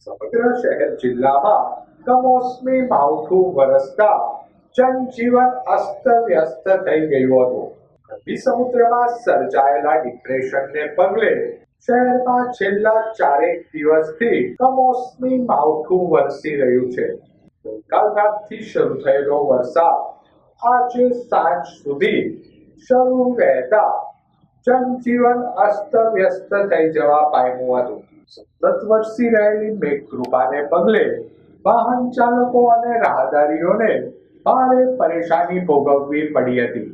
સમગ્ર શહેર જિલ્લામાં કમોસમી માવઠું વરસતા જનજીવન અસ્તવ્યસ્ત થઈ ગયું હતું. અરબી સમુદ્રમાં સર્જાયેલા ડિપ્રેશનને પગલે શહેરમાં છેલ્લા ચારેક દિવસથી કમોસમી માવઠું વરસી રહ્યું છે. ગઈકાલ રાતથી શરૂ થયેલો વરસાદ આજે સાંજ સુધી શરૂ રહેતા જનજીવન અસ્તવ્યસ્ત થઈ જવા પામ્યું હતું. સતત વરસી રહેલી મેઘકૃપાને પગલે વાહન ચાલકો અને રાહદારીઓને ભારે પરેશાની ભોગવવી પડી હતી.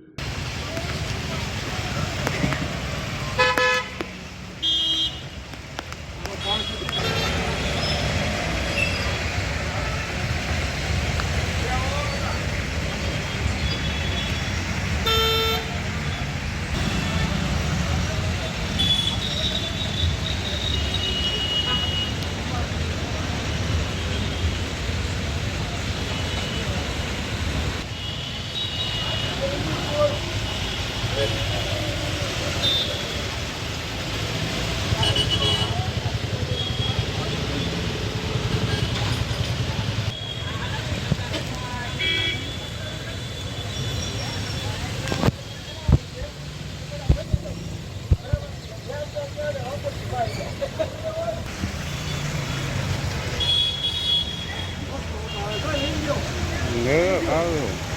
Yeah, I don't know.